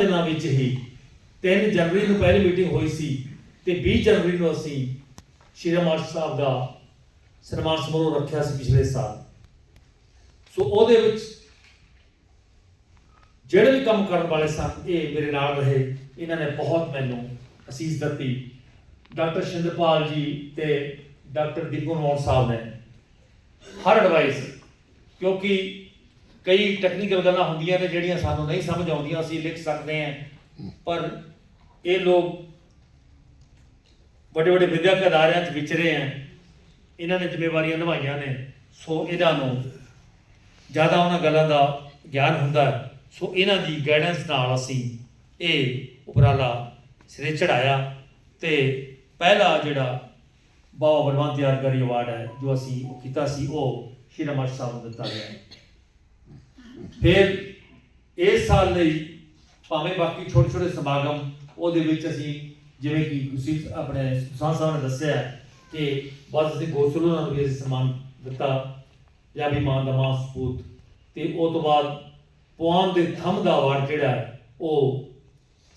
ਦਿਨਾਂ ਵਿੱਚ ਹੀ 3 ਜਨਵਰੀ ਨੂੰ ਪਹਿਲੀ ਮੀਟਿੰਗ ਹੋਈ ਸੀ ਤੇ 20 ਜਨਵਰੀ ਨੂੰ ਅਸੀਂ ਸ਼੍ਰੀ ਮਾਸਟਰ ਸਾਹਿਬ ਦਾ ਸਨਮਾਨ ਸਮਾਰੋਹ ਰੱਖਿਆ ਸੀ ਪਿਛਲੇ ਸਾਲ। ਸੋ ਉਹਦੇ ਵਿੱਚ ਜਿਹੜੇ ਵੀ ਕੰਮ ਕਰਨ ਵਾਲੇ ਸਨ, ਇਹ ਮੇਰੇ ਨਾਲ ਰਹੇ। ਇਹਨਾਂ ਨੇ ਬਹੁਤ ਮੈਨੂੰ ਅਸੀਸ ਦਿੱਤੀ। ਡਾਕਟਰ ਸ਼ਿੰਦਰਪਾਲ ਜੀ ਤੇ ਡਾਕਟਰ ਦੀਪੂ ਨੌਰ ਸਾਹਿਬ ਨੇ ਹਰ ਐਡਵਾਈਸ ਕਿਉਂਕਿ ਕਈ ਟੈਕਨੀਕਲ ਗੱਲਾਂ ਹੁੰਦੀਆਂ ਨੇ ਜਿਹੜੀਆਂ ਸਾਨੂੰ ਨਹੀਂ ਸਮਝ ਆਉਂਦੀਆਂ, ਅਸੀਂ ਲਿਖ ਸਕਦੇ ਹਾਂ। ਪਰ ਇਹ ਲੋਕ ਵੱਡੇ ਵੱਡੇ ਵਿਦਿਅਕ ਅਦਾਰਿਆਂ 'ਚ ਵਿਚਰੇ ਆ। ਇਹਨਾਂ ਨੇ ਜ਼ਿੰਮੇਵਾਰੀਆਂ ਨਿਭਾਈਆਂ ਨੇ। ਸੋ ਇਹਨਾਂ ਨੂੰ ਜ਼ਿਆਦਾ ਉਹਨਾਂ ਗੱਲਾਂ ਦਾ ਗਿਆਨ ਹੁੰਦਾ ਹੈ। ਸੋ ਇਹਨਾਂ ਦੀ ਗਾਈਡੈਂਸ ਨਾਲ ਅਸੀਂ ਇਹ ਉਪਰਾਲਾ ਸਿਰੇ ਚੜਾਇਆ ਤੇ ਪਹਿਲਾ ਜਿਹੜਾ ਬਾਬਾ ਬਲਵੰਤ ਯਾਦਗਾਰੀ ਅਵਾਰਡ ਹੈ, ਜੋ ਅਸੀਂ ਉਹ ਕੀਤਾ ਸੀ, ਉਹ ਸ਼੍ਰੀ ਰਮਸ਼ ਸਾਹਿਬ ਨੂੰ ਦਿੱਤਾ ਗਿਆ। ਫਿਰ ਇਸ ਸਾਲ ਲਈ ਭਾਵੇਂ ਬਾਕੀ ਛੋਟੇ ਛੋਟੇ ਸਮਾਗਮ, ਉਹਦੇ ਵਿੱਚ ਅਸੀਂ ਜਿਵੇਂ ਕਿ ਤੁਸੀਂ ਆਪਣੇ ਸੁਸਾਨ ਸਾਹਿਬ ਨੇ ਦੱਸਿਆ ਕਿ ਬਾਅਦ ਅਸੀਂ ਗੋਸਲੋ ਨਾਲ ਵੀ ਅਸੀਂ ਸਨਮਾਨ ਦਿੱਤਾ, ਪੰਜਾਬੀ ਮਾਨ ਦਾ ਮਾਨ ਸਪੂਤ ਤੇ ਉਹ ਤੋਂ ਬਾਅਦ ਪੁਆਨ ਦੇ ਥੰਮ ਦਾ ਅਵਾਰਡ ਜਿਹੜਾ ਉਹ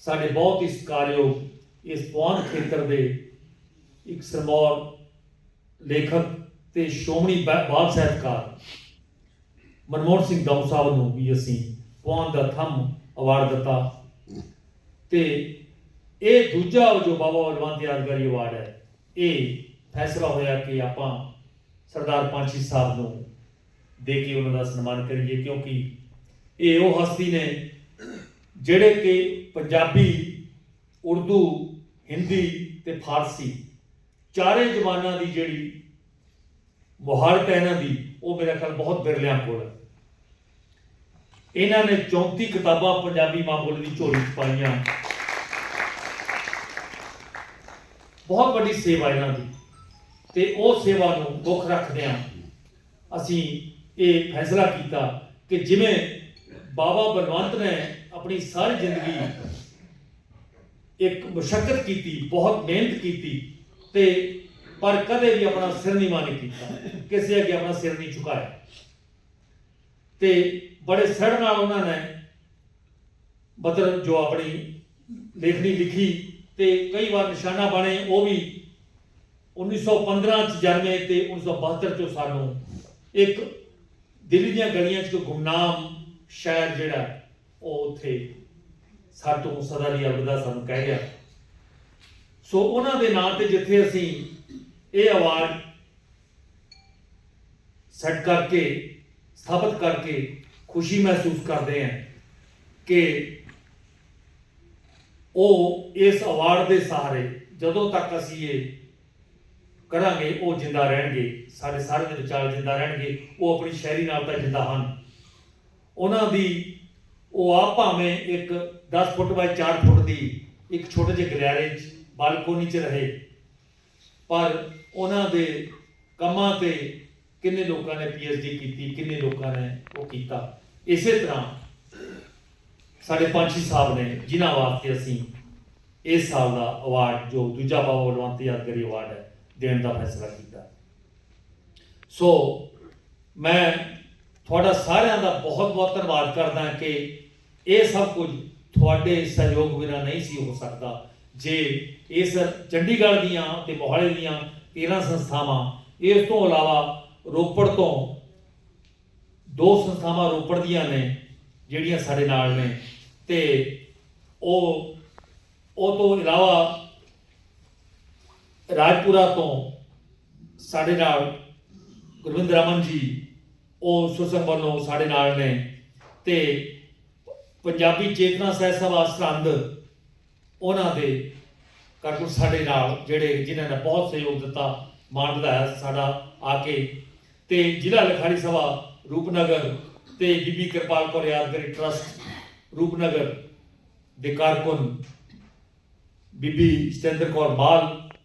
ਸਾਡੇ ਬਹੁਤ ਹੀ ਸਤਿਕਾਰਯੋਗ ਇਸ ਪੁਆਨ ਖੇਤਰ ਦੇ ਇੱਕ ਸਰਮੌਰ ਲੇਖਕ ਤੇ ਸ਼੍ਰੋਮਣੀ ਬਾ- ਬਾਲ ਸਾਹਿਤਕਾਰ ਮਨਮੋਹਨ ਸਿੰਘ ਦਾਊ ਸਾਹਿਬ ਨੂੰ ਵੀ ਅਸੀਂ ਪਵਾਨ ਦਾ ਥੰਮ ਅਵਾਰਡ ਦਿੱਤਾ। ਤੇ ਇਹ ਦੂਜਾ ਜੋ ਬਾਬਾ ਬਲਵੰਤ ਯਾਦਗਾਰੀ ਅਵਾਰਡ ਹੈ, ਇਹ ਫੈਸਲਾ ਹੋਇਆ ਕਿ ਆਪਾਂ ਸਰਦਾਰ ਪੰਛੀ ਸਾਹਿਬ ਨੂੰ ਦੇ ਕੇ ਉਹਨਾਂ ਦਾ ਸਨਮਾਨ ਕਰੀਏ, ਕਿਉਂਕਿ ਇਹ ਉਹ ਹਸਤੀ ਨੇ ਜਿਹੜੇ ਕਿ ਪੰਜਾਬੀ, ਉਰਦੂ, ਹਿੰਦੀ ਤੇ ਫਾਰਸੀ ਚਾਰੇ ਜ਼ਬਾਨਾਂ ਦੀ ਜਿਹੜੀ ਮੁਹਾਰਤ ਹੈ ਇਹਨਾਂ ਦੀ, ਉਹ ਮੇਰਾ ਖਿਆਲ ਬਹੁਤ ਬਿਰਲਿਆਂ ਕੋਲ ਹੈ। ਇਹਨਾਂ ਨੇ 34 ਕਿਤਾਬਾਂ ਪੰਜਾਬੀ ਮਾਂ ਬੋਲੀ ਦੀ ਝੋਲੀ 'ਚ ਪਾਈਆਂ। ਬਹੁਤ ਵੱਡੀ ਸੇਵਾ ਇਹਨਾਂ ਦੀ। ਤੇ ਉਹ ਸੇਵਾ ਨੂੰ ਮੁੱਖ ਰੱਖਦਿਆਂ ਅਸੀਂ ਇਹ ਫੈਸਲਾ ਕੀਤਾ ਕਿ ਜਿਵੇਂ ਬਾਬਾ ਬਲਵੰਤ ਨੇ ਆਪਣੀ ਸਾਰੀ ਜ਼ਿੰਦਗੀ ਇੱਕ ਮੁਸ਼ਕਲ ਕੀਤੀ, ਬਹੁਤ ਮਿਹਨਤ ਕੀਤੀ ਤੇ ਪਰ ਕਦੇ ਵੀ ਆਪਣਾ ਸਿਰ ਨਹੀਂ ਮਾਨ ਕੀਤਾ। ਕਿਸੇ ਅੱਗੇ ਆਪਣਾ ਸਿਰ ਨਹੀਂ ਝੁਕਾਇਆ। ਤੇ ਬੜੇ ਸੜ ਨਾਲ ਉਹਨਾਂ ਨੇ ਮਤਲਬ ਜੋ ਆਪਣੀ ਲੇਖਣੀ ਲਿਖੀ ਤੇ ਕਈ ਵਾਰ ਨਿਸ਼ਾਨਾ ਬਣੇ, ਉਹ ਵੀ 1915 ਚ ਜਨਮੇ ਤੇ 1972 ਚ ਸਾਨੂੰ ਇੱਕ ਦਿੱਲੀ ਦੀਆਂ ਗਲੀਆਂ 'ਚ ਕੋਈ ਗੁਮਨਾਮ ਸ਼ਾਇਰ ਜਿਹੜਾ, ਉਹ ਉੱਥੇ ਸਾਤੋਂ ਸਦਾ ਲਈ ਅਲਵਿਦਾ ਸਾਨੂੰ ਕਹਿ ਗਿਆ ਸੋ ਉਹਨਾਂ ਦੇ ਨਾਂ ਤੇ ਜਿੱਥੇ ਅਸੀਂ ਇਹ ਅਵਾਰਡ ਸੈੱਟ ਕਰਕੇ, ਸਥਾਪਿਤ ਕਰਕੇ ਖੁਸ਼ੀ ਮਹਿਸੂਸ ਕਰਦੇ ਹਾਂ ਕਿ ਉਹ ਇਸ ਅਵਾਰਡ ਦੇ ਸਹਾਰੇ ਜਦੋਂ ਤੱਕ ਅਸੀਂ ਇਹ ਕਰਾਂਗੇ, ਉਹ ਜਿੰਦਾ ਰਹਿਣਗੇ, ਸਾਡੇ ਸਾਰੇ ਦੇ ਵਿਚਾਰ ਜਿੰਦਾ ਰਹਿਣਗੇ, ਉਹ ਆਪਣੀ ਸ਼ਾਇਰੀ ਨਾਲ ਤਾਂ ਜਿੰਦਾ ਹਨ। ਉਹਨਾਂ ਦੀ ਉਹ ਆਪ ਭਾਵੇਂ ਇੱਕ 10 ਫੁੱਟ ਬਾਈ 4 ਫੁੱਟ ਦੀ ਇੱਕ ਛੋਟੇ ਜਿਹੇ ਗਲਿਆਰੇ 'ਚ ਬਾਲਕੋਨੀ 'ਚ ਰਹੇ, ਪਰ ਉਹਨਾਂ ਦੇ ਕੰਮਾਂ ਤੇ ਕਿੰਨੇ ਲੋਕਾਂ ਨੇ ਪੀਐਚਡੀ ਕੀਤੀ, ਕਿੰਨੇ ਲੋਕਾਂ ਨੇ ਉਹ ਕੀਤਾ। ਇਸੇ ਤਰ੍ਹਾਂ ਸਾਡੇ ਪੰਛੀ ਸਾਹਿਬ ਨੇ, ਜਿਨ੍ਹਾਂ ਵਾਸਤੇ ਅਸੀਂ ਇਸ ਸਾਲ ਦਾ ਅਵਾਰਡ ਜੋ ਦੂਜਾ ਬਾਬਾ ਬਲਵੰਤ ਯਾਦਗਾਰੀ ਅਵਾਰਡ ਹੈ, ਦੇਣ ਦਾ ਫੈਸਲਾ ਕੀਤਾ। ਸੋ ਮੈਂ ਤੁਹਾਡਾ ਸਾਰਿਆਂ ਦਾ ਬਹੁਤ ਬਹੁਤ ਧੰਨਵਾਦ ਕਰਦਾ ਕਿ ਇਹ ਸਭ ਕੁਝ ਤੁਹਾਡੇ ਸਹਿਯੋਗ ਬਿਨਾਂ ਨਹੀਂ ਸੀ ਹੋ ਸਕਦਾ। ਜੇ ਇਸ ਚੰਡੀਗੜ੍ਹ ਦੀਆਂ ਤੇ ਮੋਹਾਲੀ ਦੀਆਂ 13 ਸੰਸਥਾਵਾਂ, ਇਸ ਤੋਂ ਇਲਾਵਾ ਰੋਪੜ ਤੋਂ ਦੋ ਸੰਸਥਾਵਾਂ ਰੋਪੜ ਦੀਆਂ ਨੇ, ਜਿਹੜੀਆਂ ਸਾਡੇ ਨਾਲ ਨੇ। ਤੇ ਉਹ ਉਹ ਤੋਂ ਇਲਾਵਾ ਰਾਜਪੁਰਾ ਤੋਂ ਸਾਡੇ ਨਾਲ ਗੁਰਵਿੰਦ ਰਮਨ ਜੀ, ਉਹ ਸੁਸਮ ਵੱਲੋਂ ਸਾਡੇ ਨਾਲ ਨੇ। ਤੇ ਪੰਜਾਬੀ ਚੇਤਨਾ ਸਹਿ ਸਭਾ ਸਰਹੰਦ ਉਹਨਾਂ ਦੇ ਕਾਰਕੁਨ ਸਾਡੇ ਨਾਲ, ਜਿਹੜੇ ਜਿਨ੍ਹਾਂ ਨੇ ਬਹੁਤ ਸਹਿਯੋਗ ਦਿੱਤਾ ਮਾਣ ਵਧਾਇਆ ਸਾਡਾ ਆ ਕੇ। ਤੇ ਜ਼ਿਲ੍ਹਾ ਲਿਖਾਰੀ ਸਭਾ, ਰੂਪਨਗਰ ਤੇ ਬੀਬੀ ਕਿਰਪਾਲ ਕੌਰ ਯਾਦਗਾਰੀ ਟਰਸਟ, ਰੂਪਨਗਰ ਦੇ ਕਾਰਕੁਨ, ਬੀਬੀ ਸਤਿੰਦਰ ਕੌਰ ਬਾਲ